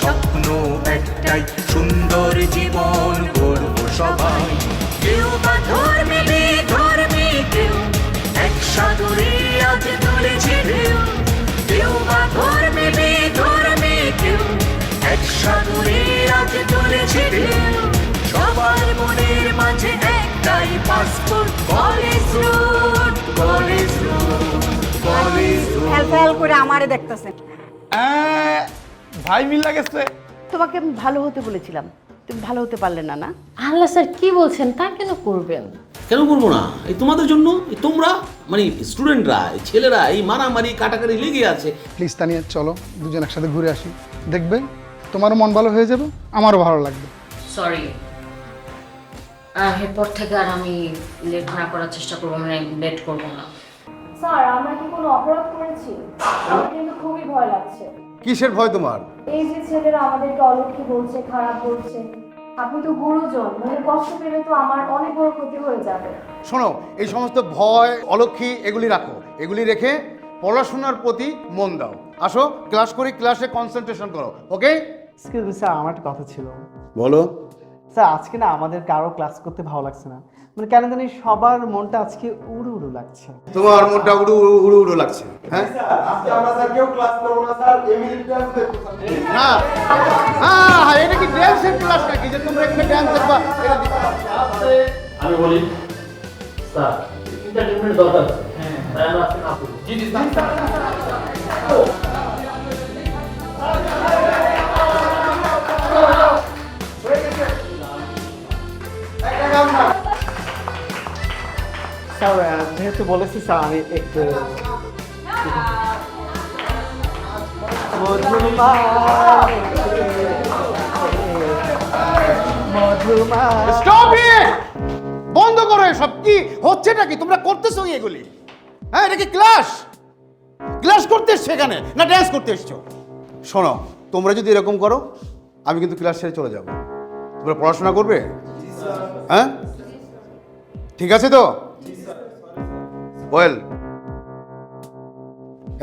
স্বপ্ন একটাই সুন্দর জীবন গর্ব সবাই। কেউ বা ধর্মে ধর্মে কেউ এক সাগরে আজ তুলেছে ঢেউ। কেউ বা ধর্মে ধর্মে কেউ এক সাগরে আজ তুলেছে ঢেউ। সবার মনের মাঝে একটাই passport college road college road college করে আমারে দেখতেছেন। ভাই মিল গেছে। তোমাকে আমি ভালো হতে বলেছিলাম। তুমি ভালো হতে পারলে না না? আল্লাহ স্যার কি বলছেন তা কেন করবেন? কেন করব না? এই তোমাদের জন্য এই তোমরা মানে স্টুডেন্টরা এই ছেলেরা এই মারামারি কাটাকাটি লেগে আছে। প্লিজ তানিয়া চলো দুজন একসাথে ঘুরে আসি। দেখবে তোমারও মন ভালো হয়ে যাবে আমারও ভালো লাগবে। সরি এরপর থেকে আর আমি লেট না করার চেষ্টা করব মানে লেট করব না। স্যার আমরা কি কোনো অপরাধ করেছি? আমার কিন্তু খুবই ভয় লাগছে। কিসের ভয় তোমার? এই যে ছেলেরা আমাদেরকে অলক্ষী বলছে খারাপ বলছে আপনি তো গুরুজন মনে কষ্ট পেলে তো আমার অনেক বড় ক্ষতি হয়ে যাবে। শোনো এই সমস্ত ভয় অলক্ষী এগুলি রাখো। এগুলি রেখে পড়াশোনার প্রতি মন দাও। আসো ক্লাস করি ক্লাসে কনসেন্ট্রেশন করো। ওকে এক্সকিউজ মি স্যার আমার একটা কথা ছিল। বলো। স্যার আজকে না আমাদের কারও ক্লাস করতে ভালো লাগছে না। মানে কেন জানি সবার মনটা আজকে উড়ু উড়ু লাগছে। তোমার মনটা উড়ু উড়ু উড়ু লাগছে হ্যাঁ? স্যার আমরা কেউ ক্লাস করব না। হ্যাঁ হ্যাঁ এটা কি ড্যান্সের ক্লাস নাকি? যে তোমরা এখানে ড্যান্স দেখবা আমি বলি স্যার এন্টারটেনমেন্ট দরকার হ্যাঁ তাই আমরা আজকে না করি। স্যার। যেহেতু বলেছি স্যার আমি একটু বন্ধ করো সব কি হচ্ছেটা কি? তোমরা করতেছো এগুলি? হ্যাঁ এটা কি ক্লাস ক্লাস করতে এসছো এখানে? না ড্যান্স করতে এসছো? শোনো, তোমরা যদি এরকম করো, আমি কিন্তু ক্লাস ছেড়ে চলে যাব। তোমরা পড়াশোনা করবে? হ্যাঁ? ঠিক আছে তো? ওয়েল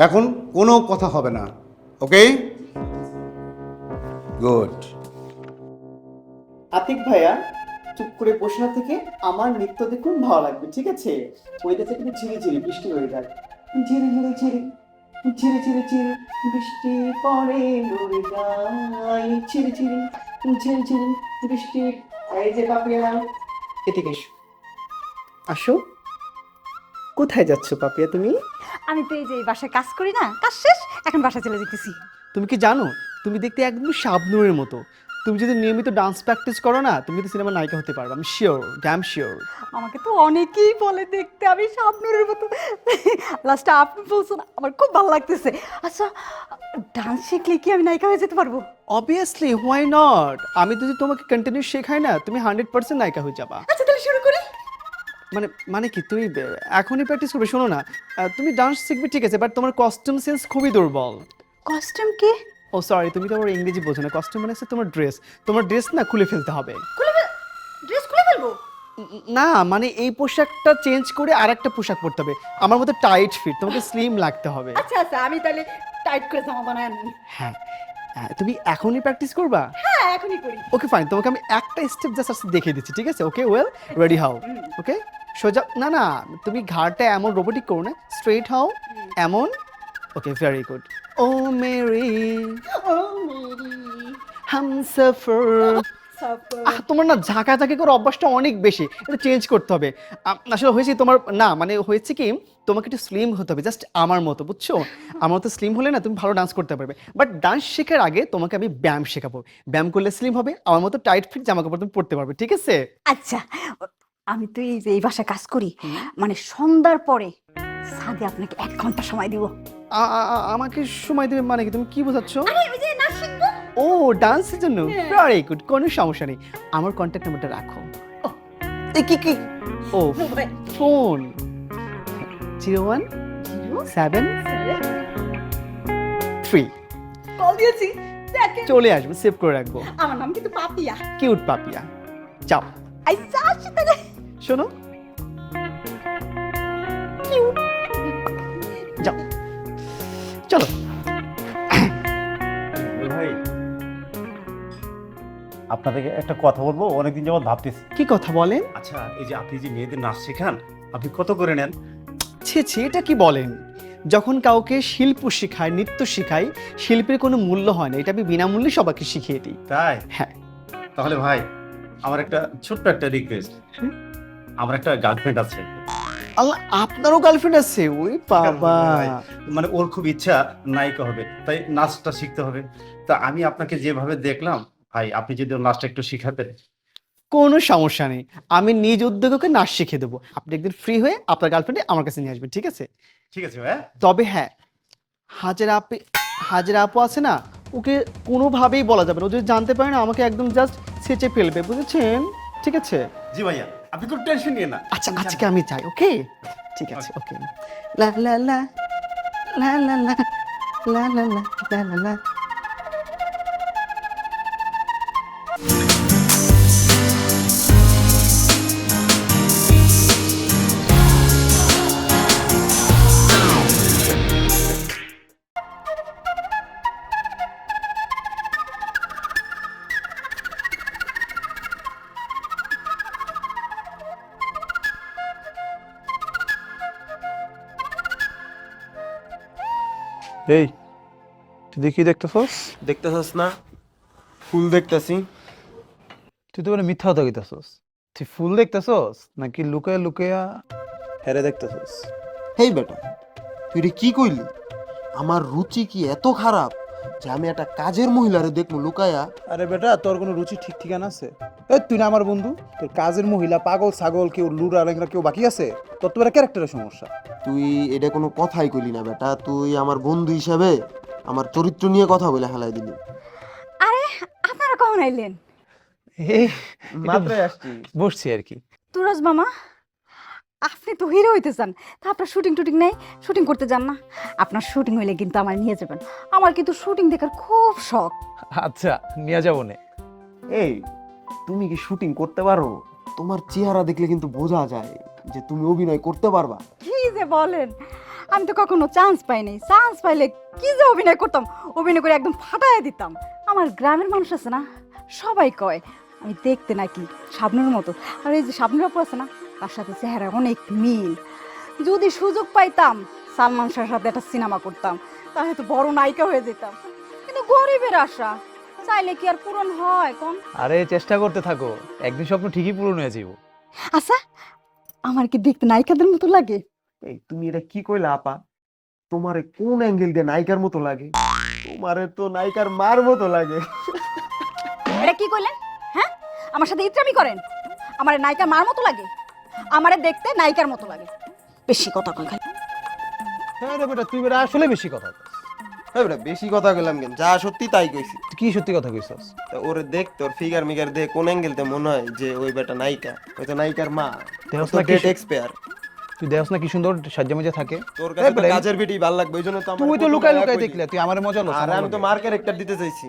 এখন কোনো কথা হবে না ওকে গুড আতিক ভাইয়া, চুপ করে বসে থেকে আমার নৃত্য দেখুন ভালো লাগবে, ঠিক আছে? ওইটাতে কিন্তু ঝিরি ঝিরি, বৃষ্টি হয়ে যায় ঝিরি ঝিরি ঝিরি ঝিরি ঝিরি ঝিরি, বৃষ্টি পড়ে মোর গায়ে। ঝিরি ঝিরি ঝিরি ঝিরি, বৃষ্টি। এই যে পাপিয়া এদিকে এসো। আসো। কোথায় যাচ্ছ পাপিয়া তুমি? আমি তো এই যে বাসায় কাজ করি না কাজ শেষ এখন বাসা চলে যেতেছি। তুমি কি জানো তুমি দেখতে একদম শাবনুরের মতো। তুমি যদি নিয়মিত ডান্স প্র্যাকটিস করো না তুমি কিন্তু সিনেমার নায়িকা হতে পারবে আমি শিওর ড্যাম শিওর আমাকে তো অনেকেই বলে দেখতে আমি স্বপ্নুরের মতো। লাস্টে আপনি বলছেন আমার খুব ভালো লাগতেছে। আচ্ছা ডান্স শিখলে কি আমি নায়িকা হয়ে যেতে পারব? অবভিয়াসলি হোয়াই নট আমি যদি তোমাকে কন্টিনিউ শেখাই না তুমি হান্ড্রেড পার্সেন্ট নায়িকা হয়ে যাবা। আচ্ছা তাহলে শুরু করি। মানে মানে কি? তুমি এখনই প্র্যাকটিস করবে? শোনো না তুমি ডান্স শিখবে ঠিক আছে বাট তোমার কস্টিউম সেন্স খুবই দুর্বল। কস্টিউম কি? ও সরি তুমি তো আমার ইংরেজি বোঝো না। কস্টিউম মানে হচ্ছে তোমার ড্রেস তোমার ড্রেস না খুলে ফেলতে হবে। খুলে ড্রেস খুলে ফেলব? না মানে এই পোশাকটা চেঞ্জ করে আর একটা পোশাক পরতে হবে। আমার মতো টাইট ফিট তোমাকে স্লিম লাগতে হবে। আচ্ছা আচ্ছা আমি তাহলে টাইট করে জামা আনি হ্যাঁ হ্যাঁ, তুমি এখনই প্র্যাকটিস করবা? হ্যাঁ এখনই করি। ওকে ফাইন তোমাকে আমি একটা স্টেপ জাস্ট দেখিয়ে দিচ্ছি ঠিক আছে? ওকে ওয়েল রেডি হাও ওকে সোজা না না তুমি ঘাড়টা এমন রোবোটিক করো না স্ট্রেট হাও এমন। ওকে ভেরি গুড ও মেরি হামসফর সাফার। তোমার না ঝাঁকাঝাঁকি করে অভ্যাসটা অনেক বেশি এটা চেঞ্জ করতে হবে। আসলে হয়েছে তোমার না মানে হয়েছে কি তোমাকে একটু স্লিম হতে হবে জাস্ট আমার মতো বুঝছ? আমার মতো স্লিম হলে না তুমি ভালো ডান্স করতে পারবে। বাট ডান্স শেখার আগে তোমাকে আমি ব্যায়াম শেখাবো। ব্যায়াম করলে স্লিম হবে আমার মতো টাইট ফিট জামা কাপড় তুমি পরতে পারবে ঠিক আছে? আচ্ছা আমি তো এই যে এই বাসায় কাজ করি মানে সন্ধ্যার পরে সাদে আপনাকে এক ঘণ্টা সময় দিব। আমাকে সময় দেবে মানে কি? তুমি কি বোঝাচ্ছ? ও ডান্সের জন্য? ভেরি গুড কোনো সমস্যা নেই। আমার কন্ট্যাক্ট নাম্বারটা রাখো। এ কি কি? ও phone zero one seven three. Call দিয়েছি। চলে আসব সেভ করে রাখব। আমার নাম কিন্তু পাপিয়া। কিউট পাপিয়া। যাও। আইসা আসি তাহলে শোনো। যাও। চলো। ভাই আপনাদেরকে একটা কথা বলব অনেকদিন যাবত ভাবতেছি। কি কথা বলেন? আচ্ছা এই যে আপনি যে মেয়েদের নাচ শেখান আপনি কত করে নেন? ছি ছি এটা কি বলেন? যখন কাউকে শিল্প শেখায় নৃত্য শেখাই শিল্পের কোনো মূল্য হয় না এটা আমি বিনামূল্যে সবাইকে শিখিয়ে দিই। তাই? হ্যাঁ। তাহলে ভাই আমার একটা ছোট্ট একটা রিকোয়েস্ট আমার একটা গার্লফ্রেন্ড আছে। আল্লাহ আপনারও গার্লফ্রেন্ড আছে? ওই বাবা। মানে ওর খুব ইচ্ছা নায়িকা হবে। তাই নাচটা শিখতে হবে। তা আমি আপনাকে যেভাবে দেখলাম ভাই আপনি যদি ওর নাচটা একটু শিখাতেন। কোনো সমস্যা নেই। আমি নিজ উদ্যোগকে নাচ শিখে দেবো। আপনি একদিন ফ্রি হয়ে আপনার গার্লফ্রেন্ডে আমার কাছে নিয়ে আসবেন ঠিক আছে? ঠিক আছে ভাই তবে হ্যাঁ হাজারা আপি হাজারা আপু আছে না ওকে কোনোভাবেই বলা যাবে না। ও যদি জানতে পারে না আমাকে একদম জাস্ট সেচে ফেলবে বুঝেছেন? ঠিক আছে? জি ভাইয়া। আপনি কোনো টেনশন নিয়ে না আচ্ছা আজকে আমি যাই ওকে ঠিক আছে ওকে লা লা লা লা লা লা লা লা লা লা লা এই তুই দেখি দেখতেছস? দেখতেছস না ফুল দেখতেছি। তুই তো মানে মিথ্যা কথা কইতাছস। তুই ফুল দেখতেছস নাকি লুকায় লুকায়া হেরে দেখতেছস? হেই বেটা তুই রে কি কইলি? আমার রুচি কি এত খারাপ? যে আমি একটা কাজের মহিলারে দেখব লুকায়া। আরে বেটা তোর কোনো রুচি ঠিক ঠিকানা আছে? এই তুই না আমার বন্ধু? তোর কাজের মহিলা পাগল ছাগল কেউ লুরা লেঙ্গরা কেউ বাকি আছে? তোর তো একটা ক্যারেক্টারের সমস্যা। তুই এটা কোনো কথাই কইলি না বেটা তুই আমার বন্ধু হিসাবে আমার চরিত্র নিয়ে কথা বলে হেলাই দিলি। আরে আপনারা কখন আইলেন? এই মাত্র আসছি। বসছি আর কি। তুরাজ মামা আপনি তো হিরো হইতে চান। তা আপনার শুটিং টুটিং নেই? শুটিং করতে যান না। আপনার শুটিং হইলে কিন্তু আমার নিয়ে যাবেন। আমার কিন্তু শুটিং দেখার খুব শখ। আচ্ছা নিয়ে যাব নে। এই তুমি কি শুটিং করতে পারো? তোমার চেহারা দেখলে কিন্তু বোঝা যায় যে তুমি অভিনয় করতে পারবা। কি যে বলেন? আমি তো কখনো চান্স পাইনি চান্স পাইলে কি যে অভিনয় করতাম? অভিনয় করে একদম ফাটায় দিতাম। আমার গ্রামের মানুষ আছে না সবাই কয় আমি দেখতে নাকি শাবনুর মতো। আর এই যে শাবনুর আপু আছে না তার সাথে চেহারা অনেক মিল। যদি সুযোগ পাইতাম সালমান শাহের সাথে একটা সিনেমা করতাম তাহলে তো বড় নায়িকা হয়ে যেতাম। কিন্তু গরিবের আশা চাইলে কি আর পূরণ হয় কোন? আরে চেষ্টা করতে থাকো। একদিন স্বপ্ন ঠিকই পূরণ হয়ে যাব আচ্ছা আমার কি দেখতে নায়িকাদের মতো লাগে? এই তুমি এটা কি কইলা আপা? তোমারে কোন অ্যাঙ্গেল দিয়ে নায়িকার মতো লাগে? তোমারে তো নায়িকার মার মতো লাগে। এটা কি কইলেন? হ্যাঁ? আমার সাথে ইত্রামি করেন? আমার নায়িকার মার মতো লাগে? আমারে দেখতে নায়িকার মতো লাগে। বেশি কথা কয় খালি। হ্যাঁ রে বেটা তুই বেটা আসলে বেশি কথা কস। হ্যাঁ বেটা, বেশি কথা কইলাম কেন? যা সত্যি তাই কইছি। কি সত্যি কথা কইছস? তা ওরে দেখ তোর ফিগার মিগার দে কোন অ্যাঙ্গেলতে মনে হয় যে ওই বেটা নায়িকা? ওই তো নায়িকার মা। দেহস না কি ডেট এক্সপায়ার তুই দেহস না কি সুন্দর সাজ্জা মজা থাকে। তোর কাছে তো কাজের বেটি ভালো লাগবে ওই জন্য তো আমার তুই তো লুকাই লুকাই দেখলে তুই আমার মজা লো আর আমি তো মার ক্যারেক্টার দিতে চাইছি।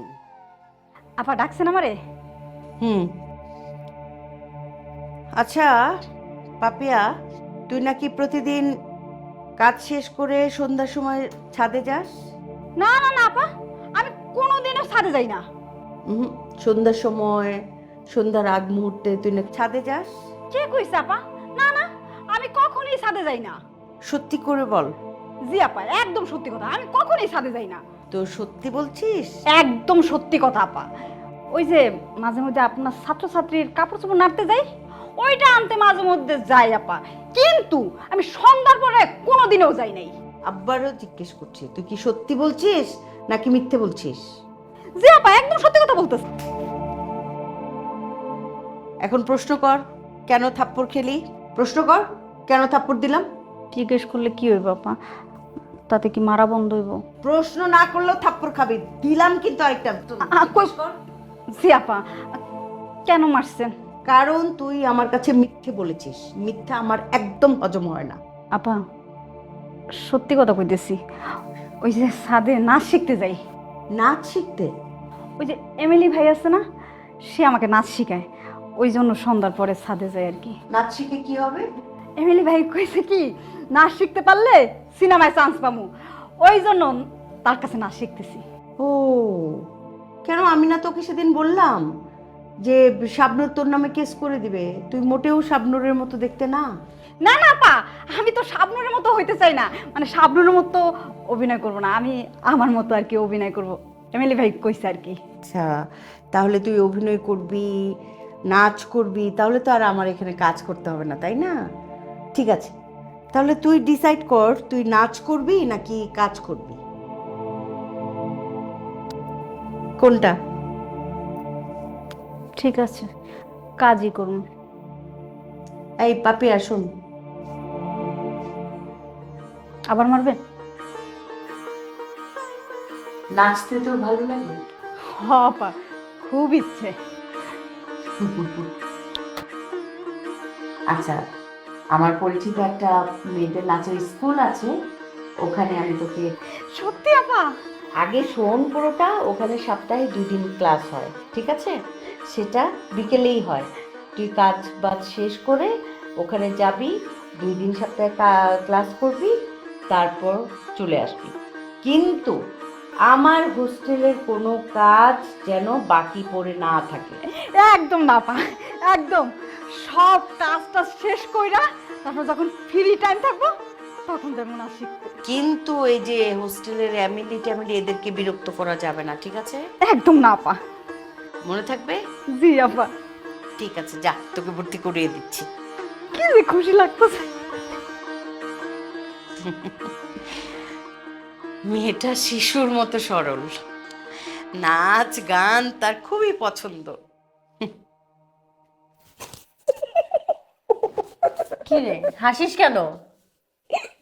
আপা ডাকছেন আমারে? হুম। আচ্ছা পাপিয়া তুই নাকি প্রতিদিন কাজ শেষ করে সন্ধ্যার সময় ছাদে যাস? না না না আপা আমি কোনোদিনও ছাদে যাই না। হুম সন্ধ্যার সময় সন্ধ্যার আগ মুহূর্তে তুই নাকি ছাদে যাস? কে কইছে আপা? না না আমি কখনোই ছাদে যাই না। সত্যি করে বল। জি আপা একদম সত্যি কথা আমি কখনোই ছাদে যাই না। তো সত্যি বলছিস? একদম সত্যি কথা আপা। ওই যে মাঝে মধ্যে আপনার ছাত্রছাত্রীর কাপড় চোপড় নাড়তে যাই ওইটা আনতে মাঝে মধ্যে যাই আপা। কিন্তু আমি সন্ধ্যার পরে কোনোদিনও যাই নাই। আব্বারও জিজ্ঞেস করছি তুই কি সত্যি বলছিস নাকি মিথ্যে বলছিস? জি আপা একদম সত্যি কথা বলতেছি। এখন প্রশ্ন কর কেন থাপ্পড় খেলি? প্রশ্ন কর কেন থাপ্পড় দিলাম? জিজ্ঞেস করলে কি হইব আপা? তাতে কি মারা বন্ধ হইব? প্রশ্ন না করলেও থাপ্পড় খাবি দিলাম কিন্তু আরেকটা। আ, কই- জি আপা। কেন মারছেন? কারণ তুই আমার কাছে মিথ্যে বলেছিস। মিথ্যা আমার একদম হজম হয় না। আপা সত্যি কথা কইতেছি। ওই যে ছাদে নাচ শিখতে যাই। নাচ শিখতে? ওই যে এমএলই ভাই আছে না সে আমাকে নাচ শিখায়। ওই জন্য সন্ধ্যার পরে ছাদে যাই আর কি। নাচ শিখে কি হবে? এমএলই ভাই কইছে কি নাচ শিখতে পারলে সিনেমায় চান্স পামু। ওই জন্য তার কাছে নাচ শিখতেছি। ও কেন আমি না তোকে সেদিন বললাম? যে শাবনুর তোর নামে কেস করে দিবে। তুই মোটেও শাবনুরের মতো দেখতে না? না না পা আমি তো শাবনুরের মতো হইতে চাই না। মানে শাবনুরের মতো অভিনয় করব না আমি আমার মতো আর কি অভিনয় করব। এমএলএ ভাই কইছে আর কি। আচ্ছা তাহলে তুই অভিনয় করবি নাচ করবি তাহলে তো আর আমার এখানে কাজ করতে হবে না তাই না? ঠিক আছে তাহলে তুই ডিসাইড কর তুই নাচ করবি নাকি কাজ করবি? কোনটা? ঠিক আছে কাজই করুন। এই পাপি আসুন। আবার মারবেন নাচতে তোর ভালো লাগে। হ পা খুব ইচ্ছে। আচ্ছা আমার পরিচিত একটা মেয়েদের নাচের স্কুল আছে ওখানে আমি তোকে সত্যি আপা? আগে শোন পুরোটা, ওখানে সপ্তাহে দুই দিন ক্লাস হয়, ঠিক আছে? সেটা বিকেলেই হয়। তুই কাজ বাজ শেষ করে ওখানে যাবি দুই দিন সপ্তাহে ক্লাস করবি, তারপর চলে আসবি। কিন্তু আমার হোস্টেলের কোনো কাজ যেন বাকি পড়ে না থাকে। একদম না পা একদম। সব কাজটা শেষ কইরা তারপর যখন ফ্রি টাইম থাকব তখন যেমন না শিখতে কিন্তু এই যে হোস্টেলের অ্যামিলি ট্যামিলি এদেরকে বিরক্ত করা যাবে না ঠিক আছে? একদম না পা মনে থাকবে? জি আপা। ঠিক আছে যা তোকে ভর্তি করিয়ে দিচ্ছি। কি যে খুশি লাগতেছে। মেয়েটা শিশুর মতো সরল। নাচ গান তার খুবই পছন্দ। কি রে হাসিস কেন?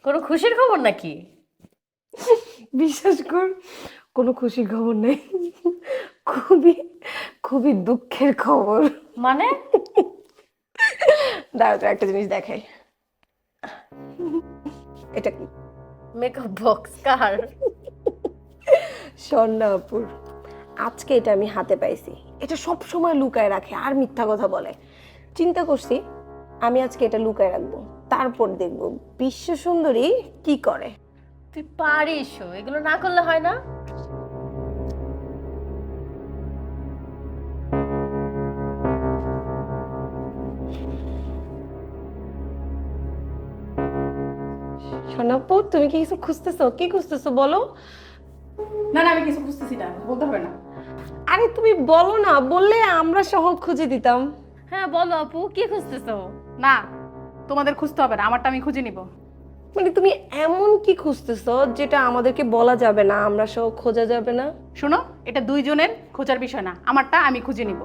কোনো খুশির খবর নাকি? বিশ্বাস কর কোনো খুশির খবর নেই। খুবই খুবই দুঃখের খবর। মানে? দাঁড়া তো একটা জিনিস দেখাই। এটা কি? মেকআপ বক্স কার? স্বর্ণাপুর আজকে এটা আমি হাতে পাইছি। এটা সব সময় লুকায় রাখে আর মিথ্যা কথা বলে। চিন্তা করছি আমি আজকে এটা লুকায় রাখব। তারপর দেখব বিশ্ব সুন্দরী কি করে। তুই পারিস এগুলো না করলে হয় না। স্বর্ণাপুর তুমি কি কিছু খুঁজতেছো? কি খুঁজতেছো বলো। না না আমি কিছু বুঝতেছি না বলতে হবে না। আরে তুমি বলো না বললে আমরা সহ খুঁজে দিতাম। হ্যাঁ বলো আপু কি খুঁজতেছো? না তোমাদের খুঁজতে হবে না আমারটা আমি খুঁজে নিব। মানে তুমি এমন কি খুঁজতেছো যেটা আমাদেরকে বলা যাবে না আমরা সহ খোঁজা যাবে না? শোনো এটা দুইজনের খোঁজার বিষয় না আমারটা আমি খুঁজে নিব।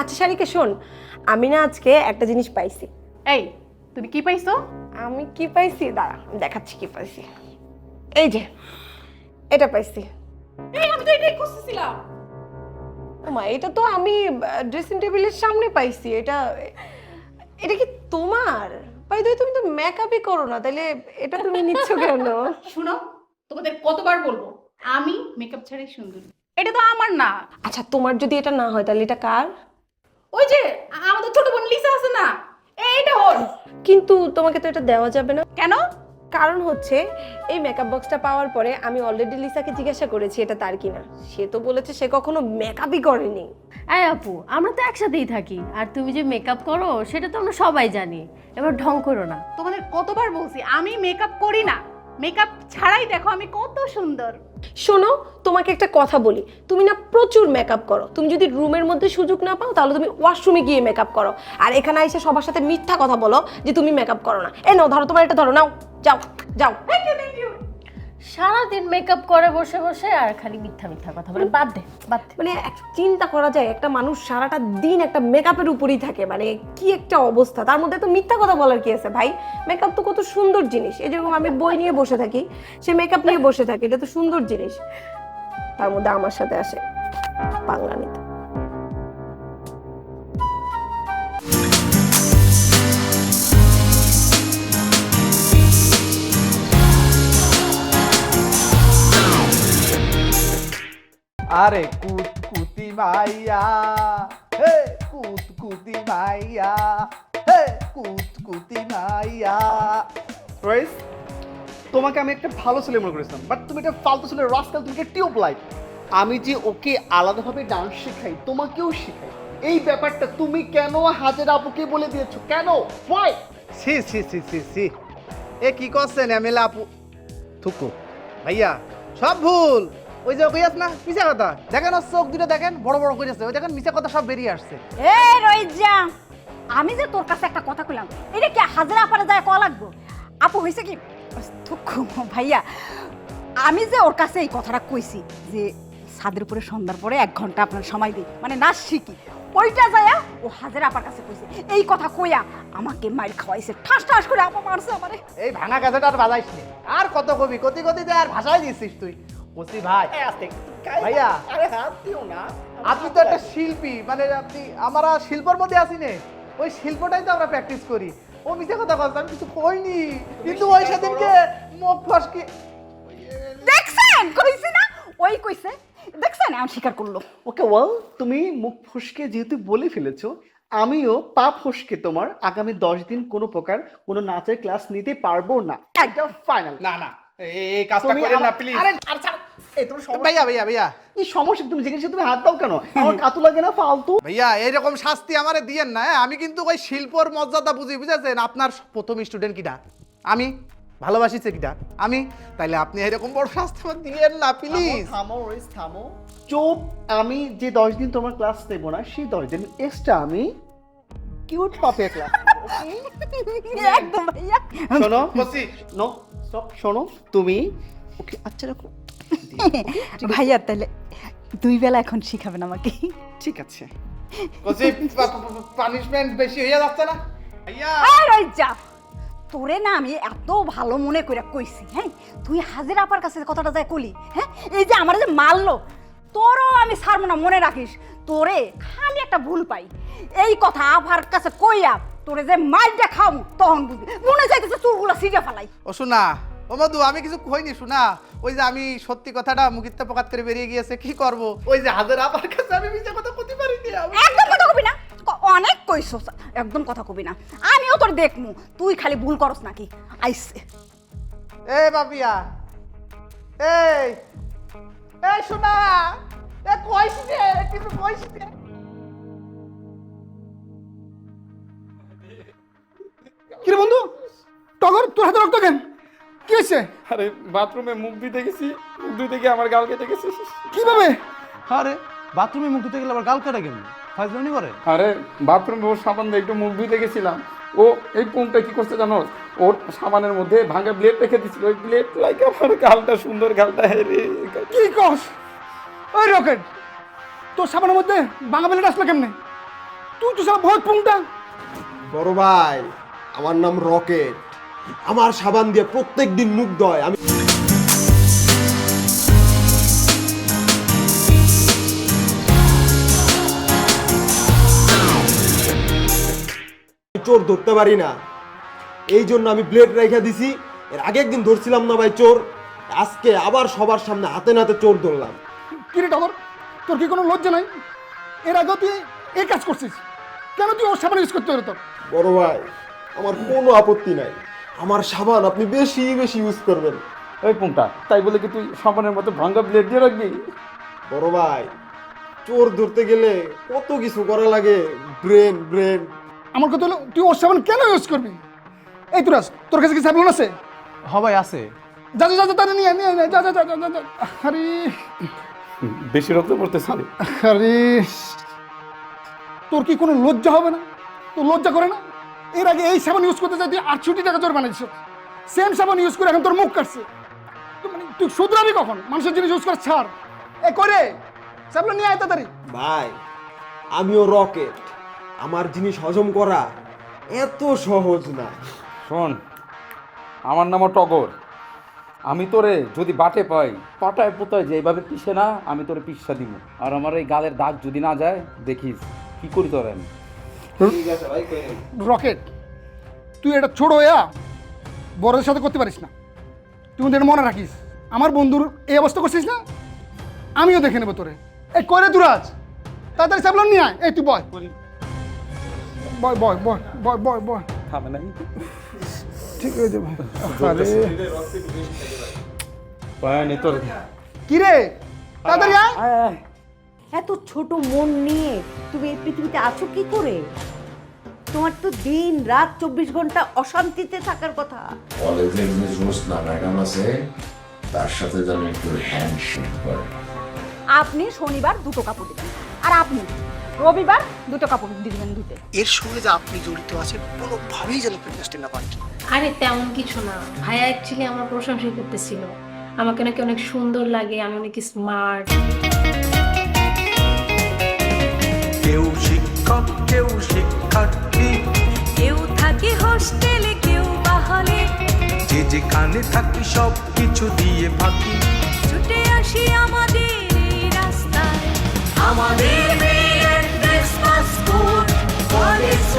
আচ্ছা শারিকে শোন আমি না আজকে একটা জিনিস পাইছি। এই তুমি কি পাইছো? আমি কি পাইছি? দাঁড়া আমি দেখাচ্ছি কি পাইছি। এই যে এটা পাইছি। এই আমি তো এটাই খুঁজতেছিলাম। এটা তো আমি ড্রেসিং টেবিলের সামনে পাইছি এটা এটা কি তোমার? বাই তুমি তো মেকআপই করো না তাহলে এটা তুমি নিচ্ছ কেন? শোনো তোমাদের কতবার বলব আমি মেকআপ ছাড়াই সুন্দর। এটা তো আমার না। আচ্ছা তোমার যদি এটা না হয় তাহলে এটা কার? ওই যে আমাদের ছোট বোন লিসা আছে না এইটা ওর। কিন্তু তোমাকে তো এটা দেওয়া যাবে না। কেন? কারণ হচ্ছে এই মেকআপ বক্সটা পাওয়ার পরে আমি অলরেডি লিসাকে জিজ্ঞাসা করেছি এটা তার কিনা সে তো বলেছে সে কখনো মেকআপই করেনি। এই আপু আমরা তো একসাথেই থাকি। আর তুমি যে মেকআপ করো সেটা তো আমরা সবাই জানি। এবার ঢং করো না। তোমাদের কতবার বলছি আমি মেকআপ করি না। মেকআপ ছাড়াই দেখো আমি কত সুন্দর। শোনো তোমাকে একটা কথা বলি। তুমি না প্রচুর মেকআপ করো। তুমি যদি রুমের মধ্যে সুযোগ না পাও তাহলে তুমি ওয়াশরুমে গিয়ে মেকআপ করো। আর এখানে এসে সবার সাথে মিথ্যা কথা বলো যে তুমি মেকআপ করো না। এ নাও ধরো তোমার এটা ধরো নাও যাও যাও। সারাদিন মেকআপ করে বসে বসে আর খালি মিথ্যা মিথ্যা কথা বলে। বাদ দে বাদ দে। মানে এক- চিন্তা করা যায়, একটা মানুষ সারাটা দিন একটা মেকআপের উপরেই থাকে মানে কি একটা অবস্থা। তার মধ্যে তো মিথ্যা কথা বলার কি আছে? ভাই মেকআপ তো কত সুন্দর জিনিস। এই যেরকম আমি বই নিয়ে বসে থাকি, সে মেকআপ নিয়ে বসে থাকে, এটা তো সুন্দর জিনিস। তার মধ্যে আমার সাথে আসে বাংলা নিতে আরে কুত কুতি মাইয়া, হে কুত কুতি মাইয়া, হে কুত কুতি মাইয়া। রইস তোমাকে আমি একটা ভালো ছেলে মনে করেছিলাম বাট তুমি একটা ফালতু ছেলে রাস্তাল তুমি টিউব লাইট আমি যে ওকে আলাদাভাবে ডান্স শেখাই, তোমাকেও শেখাই। এই ব্যাপারটা তুমি কেন হাজার আপুকে বলে দিয়েছ? কেন? Why? সি সি সি সি সি এ কি করছেন এমএলএ আপু? থুকু। ভাইয়া, সব ভুল। ওই যে কইয়াস না? মিছা কথা। দেখেন ওর চোখ দুটো দেখেন বড় বড় করেছে ওই দেখেন মিছা কথা সব বেরিয়ে আসছে। এই রইজা আমি যে তোর কাছে একটা কথা কইলাম এটা কি হাজরা পারে যায় কয়া লাগবো? আপু হয়েছে কি? ভাইয়া আমি যে ওর কাছে এই কথাটা কইছি যে ছাদের উপরে সন্ধ্যার পরে এক ঘণ্টা আপনার সময় দিই মানে নাচ শিখি ওইটা যায়া ও হাজার আপার কাছে কইছে এই কথা কইয়া আমাকে মাইর খাওয়াইছে। ঠাস ঠাস করে আপা মারছে আমারে। এই ভাঙা গাছটা আর বাজাইস আর কত কবি কতি কতি আর ভাষায় দিছিস তুই। ওসি ভাই। ভাইয়া। আরে হাত দিও না। আপনি তো একটা শিল্পী মানে আপনি আমরা শিল্পর মধ্যে আছি নে। ওই শিল্পটাই তো আমরা প্র্যাকটিস করি। ও মিথ্যে কথা বলছে আমি কিছু কইনি। কিন্তু ওই সেদিনকে মুখ ফসকে দেখছেন? কইছে না? ওই কইছে। দেখছেন? আমি স্বীকার করল। ওকে ওয়েল তুমি মুখ ফসকে যেহেতু বলে ফেলেছো আমিও পা ফসকে তোমার আগামী দশ দিন কোনো প্রকার কোনো নাচের ক্লাস নিতে পারব না। একদম ফাইনাল না না। এই কাজটা করেন না প্লিজ আরে আরে ছাড়। এই তোমার সমস্যা ভাইয়া ভাইয়া ভাইয়া। কি সমস্যা তুমি জিজ্ঞেস তুমি হাত দাও কেন? আমার কাতু লাগে না ফালতু। ভাইয়া এইরকম শাস্তি আমারে দিয়েন না হ্যাঁ? আমি কিন্তু ওই শিল্পর মর্যাদা বুঝি বুঝেছেন? আপনার প্রথম স্টুডেন্ট কিটা আমি ভালোবাসিছে কিটা আমি? তাইলে আপনি এরকম বড় শাস্তি আমার দিয়েন না প্লিজ থামো রইস থামো। চুপ আমি যে দশ দিন তোমার ক্লাস নেব না সেই দশ দিন এক্সট্রা আমি কিউট পাপে ক্লাস একদম ভাইয়া। শোনো নো। স্টপ শোনো তুমি ওকে আচ্ছা রাখো। ভাইয়া তাহলে দুই বেলা এখন শিখাবেন আমাকে। ঠিক আছে। পানিশমেন্ট বেশি হয়ে যাচ্ছে না? আর ওই যা তোরে না আমি এত ভালো মনে করে কইছি হ্যাঁ? তুই হাজির আপার কাছে কথাটা যায় কলি হ্যাঁ? এই যে আমার যে মারলো তোরও আমি ছাড়বো না মনে রাখিস? তোরে খালি একটা ভুল পাই। এই কথা আপার কাছে কইয়া তোরে যে মাইলটা খাও তখন বুঝবি। মনে চাইতেছে চুলগুলো সিজে ফেলাই। ও শোনা ও মধু আমি কিছু কইনি শোনা। ওই যে আমি সত্যি কথাটা মুখিতে প্রকাশ করে বেরিয়ে গিয়েছে কি করব? ওই যে হাজার আবার কাছে আমি মিথ্যা কথা কইতে পারিনি আমি। একদম কথা কবি না। অনেক কইছ একদম কথা কবি না। আমিও তোর দেখমু তুই খালি ভুল করস নাকি? আইসে। এই বাপিয়া এই এই শোনা এ কইস রে কিন্তু কইস রে কিরে বন্ধু? টগর তোর হাতে রক্ত কেন? কি হয়েছে? আরে বাথরুমে মুখ ধুইতে গেছি মুখ ধুইতে গিয়ে আমার গাল কেটে গেছে। কীভাবে? আরে বাথরুমে মুখ ধুতে গেলে আবার গাল কাটা কেমন? ফাজলামি করে। আরে বাথরুমে ওর সাবান দিয়ে একটু মুখ ধুইতে গেছিলাম। ও এই পুংটা কি করছে জানো? ওর সাবানের মধ্যে ভাঙা ব্লেড রেখে দিছিল ওই ব্লেড লাইক আমার গালটা সুন্দর গালটা। রে কি কস? ওই রকেট তোর সাবানের মধ্যে বাঙা বেলেট আসলো কেমনে? তুই তো সব ভোট পুংটা। বড় ভাই আমার নাম রকেট। আমার সাবান দিয়ে প্রত্যেক দিন মুখ ধয়। আমি চোর ধরতে পারি না। এই জন্য আমি ব্লেড রেখে দিছি। এর আগে একদিন ধরছিলাম না ভাই চোর। আজকে আবার সবার সামনে হাতে নাতে চোর ধরলাম। কিরে টগর তোর কি কোনো লজ্জা নাই? এর আগেও তুই এই কাজ করছিস। কেন তুই ওর সাবান ইউজ করতে তোর? বড় ভাই আমার কোনো আপত্তি নাই। আমার সাবান আপনি বেশি বেশি ইউজ করবেন। ওই পুংটা তাই বলে কি তুই সাবানের মতো ভাঙা ব্লেড দিয়ে রাখবি? বড় ভাই চোর ধরতে গেলে কত কিছু করা লাগে। ব্রেন ব্রেন আমার কথা হলো তুই ওর সাবান কেন ইউজ করবি? এই তুরাস তোর কাছে কি সাবান আছে? হবাই আছে। যা যা যা যা, তাড়াতাড়ি নিয়ে নিয়ে যা যা যা যা, যা, যা। আরে। বেশি রক্ত পড়তেছে আরে। তোর কি কোনো লজ্জা হবে না? তোর লজ্জা করে না? এর আগে এই সাবান ইউজ করতে চাই তুই আটষট্টি টাকা তোর বানাইছ সেম সাবান ইউজ করে এখন তোর মুখ কাটছে। তুই মানে তুই শুধরাবি কখন? মানুষের জিনিস ইউজ করে ছাড়। এ করে সাবান নিয়ে আয় তাড়াতাড়ি। ভাই আমিও রকেট আমার জিনিস হজম করা এত সহজ না। শোন আমার নামও টগর। আমি তোরে যদি বাটে পাই পাটায় পোতায় যে এইভাবে পিষে না আমি তোরে পিসা দিব আর আমার এই গালের দাগ যদি না যায় দেখিস কি করি তোর আমি? রকেট তুই এটা ছোট হইয়া বড়দের সাথে করতে পারিস না। তুই কিন্তু এটা মনে রাখিস। আমার বন্ধুর এই অবস্থা করছিস না? আমিও দেখে নেব তোরে। এই করে দুরাজ? তাড়াতাড়ি সাবলন নিয়ে আয়। এই তুই বয়। বয় বয় বয় বয় বয় বয়। ঠিক হয়ে যাবে। আরে। কি রে? তাড়াতাড়ি আয় আয়, আয়। এত ছোট মন নিয়ে তুমি এই পৃথিবীতে আছো কি করে? তোমার তো দিন রাত চব্বিশ ঘণ্টা অশান্তিতে থাকার কথা। কলেজের যে জ্যোৎস্না ম্যাডাম আছে তার সাথে যেন একটু হ্যান্ডশেক করে। আপনি শনিবার দুটো কাপড় দিবেন আর আপনি রবিবার দুটো কাপড় দিবেন দুটো এর সঙ্গে যে আপনি জড়িত আছেন কোনোভাবেই যেন প্রেসটি না পান আরে তেমন কিছু না। ভাইয়া অ্যাকচুয়ালি আমার প্রশংসা করতেছিল। আমাকে নাকি অনেক সুন্দর লাগে আমি অনেক স্মার্ট কেউ শিক্ষক কেউ শিক্ষার্থী। কেউ থাকে হোস্টেলে কেউ বা যে যে কানে থাকি সব কিছু দিয়ে ফাঁকি ছুটে আসি আমাদের রাস্তায়। আমাদের ক্রিসমাস স্কুল কলেজ